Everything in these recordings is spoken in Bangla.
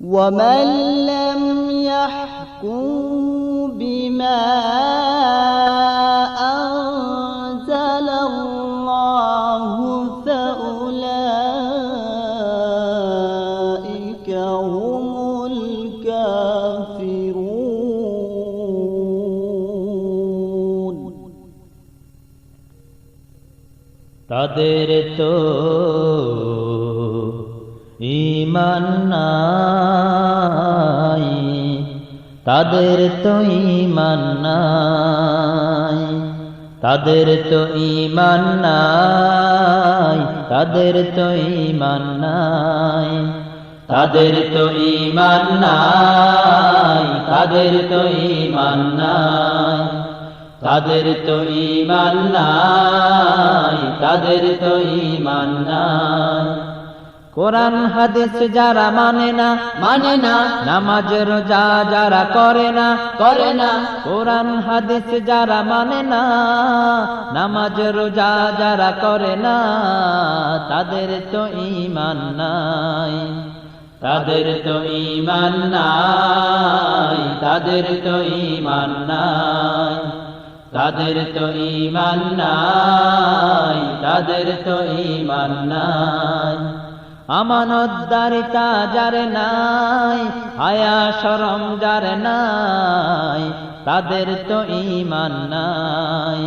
ومن لم يحكم بما أنزل الله فأولئك هم الكافرون تدرتون তাদের তো ইমান নাই, তাদের তো ইমান নাই, তাদের তো ইমান নাই, তাদের তো ইমান নাই, তাদের তো ইমান নাই, তাদের তো ইমান নাই, তাদের তো ইমান নাই। কোরআন, হাদিস যারা মানে না মানে না, নামাজ, রোজা যারা করে না করে না, কোরআন, হাদিস যারা মানে না, নামাজ, রোজা যারা করে না, তাদের তো ইমান নাই, তাদের তো ইমান নাই, তাদের তো ইমান নাই, তাদের তো ইমান নাই, তাদের তো ইমান নাই। আমানতদারিতা যারে নাই আয়া শরম যারে নাই, তাদের তো ইমান নাই,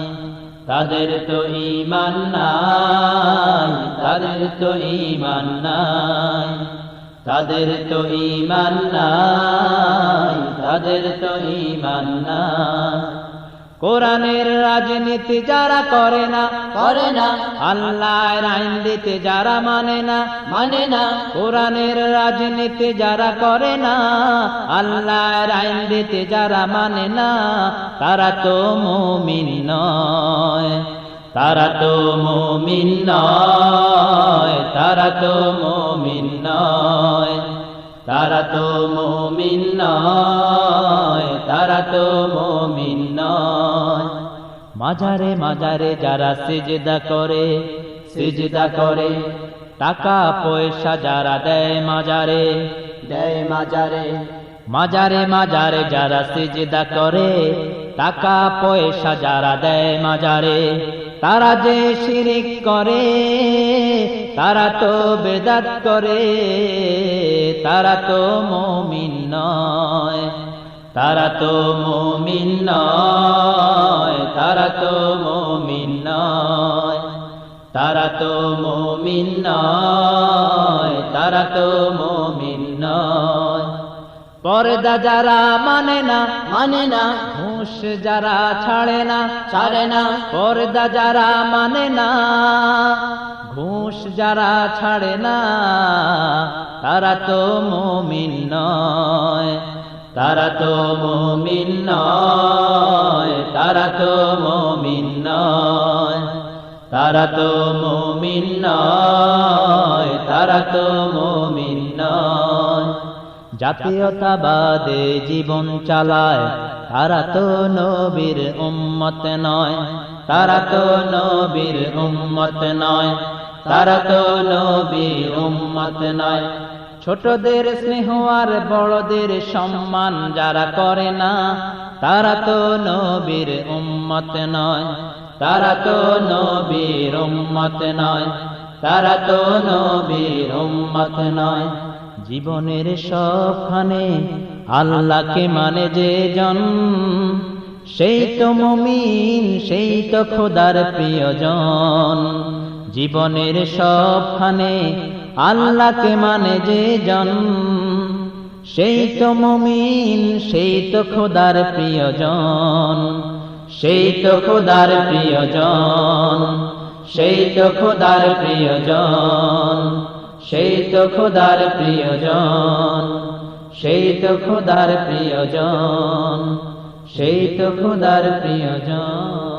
তাদের তো ইমান নাই, তাদের তো ইমান নাই, তাদের তো ইমান নাই, তাদের তো ইমান নাই। কোরআনের রাজনীতি যারা করে না করে না। আল্লাহর আইন দিতে যারা মানে না মানে না। কোরআনের রাজনীতি যারা করে না, আল্লাহর আইন দিতে যারা মানে না, তারা তো মুমিন নয়। তারা তো মুমিন নয়। তারা তো মুমিন নয়। তারা তো মুমিন নয়। তারা তো মাজারে মাজারে যারা সিজদা করে সিজদা করে টাকা পয়সা যারা দেয় মাজারে দেয় মাজারে। মাজারে মাজারে যারা সিজদা করে টাকা পয়সা যারা দেয় মাজারে তারা যে শিরিক করে তারা তো বেদাত করে তারা তো মমিন নয়। তারা তো মমিন নয়, তারা তো মমিন নয়। তারা তো মমিন নয়, তারা তো মমিন নয়। পর্দা যারা মানে না মানে না ঘুষ যারা ছাড়ে না ছাড়ে না, পর্দা যারা মানে না, ঘুষ যারা ছাড়ে না, তারা তো মুমিন নয়। তারা তো মুমিন নয়, তারা তো মুমিন নয়। তারা তো মুমিন নয়, তারা তো মুমিন নয়। জাতীয়তাবাদে জীবন চালায়, তারা তো নবীর উম্মত নয়। তারা তো নবীর উম্মত নয়, তারা তো নবীর উম্মত নয়। ছোটদের স্নেহ আর বড়দের সম্মান যারা করে না, তারা তো নবীর উম্মত নয়। তারা তো নবীর উম্মত নয়। তারা তো নবীর উম্মত নয়। জীবনের সবখানে আল্লাহকে মানে যে জন, সেই তো মুমিন, সেই তো খোদার প্রিয়জন। জীবনের সবখানে আল্লাহকে মানে যে জন, সেই তো মুমিন, সেই তো খোদার প্রিয়জন, সেই তো খোদার প্রিয়জন, সেই তো খোদার প্রিয়জন, সেই তো খোদার প্রিয়জন, সেই তো খোদার প্রিয়জন, সেই তো খোদার প্রিয়জন।